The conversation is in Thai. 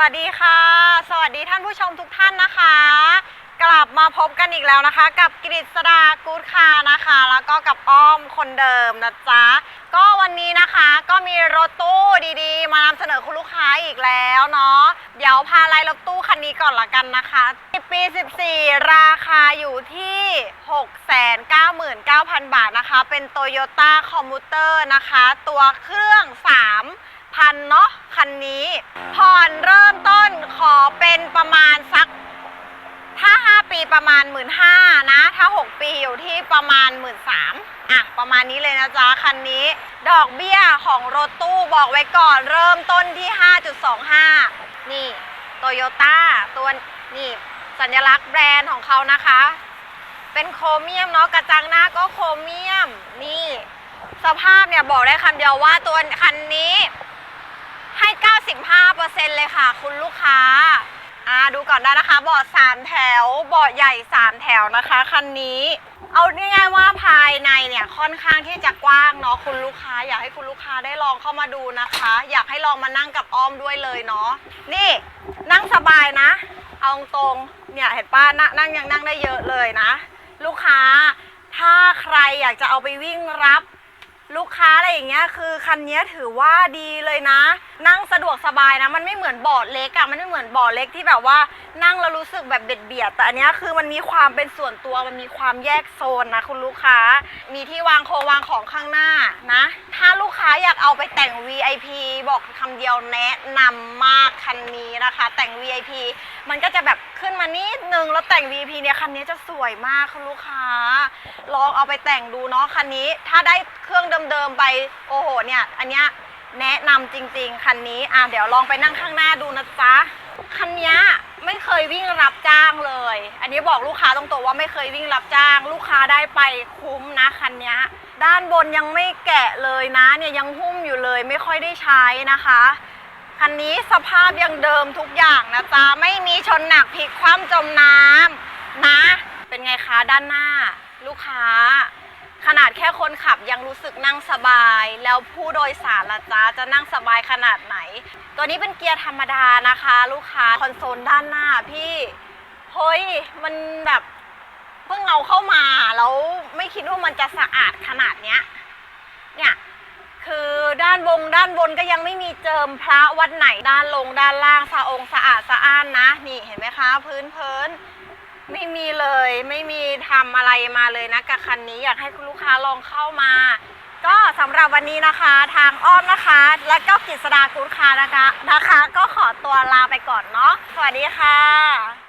วัสดีค่ะ สวัสดีท่านผู้ชมทุกท่านนะคะ กลับมาพบกันอีกแล้วนะคะ กับกฤษดากูดคาร์นะคะ แล้วก็กับอ้อมคนเดิมนะจ๊ะก็วันนี้นะคะก็มีรถตู้ดีๆ มานำเสนอคุณลูกค้าอีกแล้วเนาะเดี๋ยวพาไล่รถตู้คันนี้ก่อนละกันนะคะปี 14 ราคาอยู่ที่ 699,000 บาทนะคะ เป็น Toyota Commuter นะคะ ตัวเครื่อง 3 พันเนาะคันนี้ผ่อนเริ่มต้นขอเป็นประมาณสัก ถ้า 5 ปีประมาณ 1 5ื่นนะ ถ้า 6 ปีอยู่ที่ประมาณ 1 3ื่นอะ ประมาณนี้เลยนะจ๊ะ คันนี้ ดอกเบี้ยของรถตู้บอกไว้ก่อนเริ่มต้นที่ 5.25 นี่โตโยต้าตัวนี่สัญลักษณ์แบรนด์ของเขานะคะ เป็นโครเมียมเนาะกระจังหน้าก็โครเมียมนี่ สภาพเนี่ยบอกได้คำเดียวว่าตัวคันนี้ ให้ 95%เลยค่ะ คุณลูกค้าอ่าดูก่อนได้นะคะเบาะ3แถวเบาะใหญ่3แถวนะคะคันนี้ เอาง่ายๆว่าภายในเนี่ยค่อนข้างที่จะกว้างเนาะคุณลูกค้า อยากให้คุณลูกค้าได้ลองเข้ามาดูนะคะ อยากให้ลองมานั่งกับอ้อมด้วยเลยเนาะนี่นั่งสบายนะ เอาตรงเนี่ยเห็นป้านั่งยังนั่งได้เยอะเลยนะ ลูกค้าถ้าใครอยากจะเอาไปวิ่งรับ ลูกค้าอะไรอย่างเงี้ยคือคันนี้ถือว่าดีเลยนะ นั่งสะดวกสบายนะ มันไม่เหมือนเบาะเล็กอะมันไม่เหมือนเบาะเล็กที่แบบว่านั่งแล้วรู้สึกแบบเบียดเบียดแต่อันนี้คือมันมีความเป็นส่วนตัวมันมีความแยกโซนนะคุณลูกค้า มีที่วางโครงวางของข้างหน้านะ ถ้า อยากเอาไปแต่ง VIP บอกคำเดียวแนะนำมากคันนี้นะคะ แต่ง VIP มันก็จะแบบขึ้นมานิดนึงแล้วแต่ง VIP เนี่ยคันนี้จะสวยมากคุณลูกค้า ลองเอาไปแต่งดูเนาะคันนี้ถ้าได้เครื่องเดิมๆไปโอ้โหเนี่ยอันเนี้ยแนะนำจริง ๆคันนี้อะเดี๋ยวลองไปนั่งข้างหน้าดูนะจ๊ะ คันนี้ไม่เคยวิ่งรับจ้างเลย อันนี้บอกลูกค้าตรงๆว่าไม่เคยวิ่งรับจ้าง ลูกค้าได้ไปคุ้มนะคันนี้ด้านบนยังไม่แกะเลยนะเนี่ยยังหุ้มอยู่เลยไม่ค่อยได้ใช้นะคะคันนี้สภาพยังเดิมทุกอย่างนะจ๊ะไม่มีชนหนักพลิกคว่ำจมน้ำนะ เป็นไงคะด้านหน้า ลูกค้า ขนาดแค่คนขับยังรู้สึกนั่งสบาย แล้วผู้โดยสารละจ๊ะจะนั่งสบายขนาดไหน ตัวนี้เป็นเกียร์ธรรมดานะคะ ลูกค้าคอนโซลด้านหน้าพี่เฮ้ยมันแบบเพิ่งเอาเข้ามาแล้วไม่คิดว่ามันจะสะอาดขนาดเนี้ยเนี่ยคือด้านบงด้านบนก็ยังไม่มีเจิมพระวัดไหนด้านลงด้านล่างสะองสะอาดสะอ้านนะ นี่เห็นไหมคะ พื้นเพิน ไม่มีเลยไม่มีทำอะไรมาเลยนะกับคันนี้อยากให้คุณลูกค้าลองเข้ามา ก็สำหรับวันนี้นะคะทางอ้อมนะคะ และก็กฤษดาคุณค้านะคะนะคะ ก็ขอตัวลาไปก่อนเนาะสวัสดีค่ะ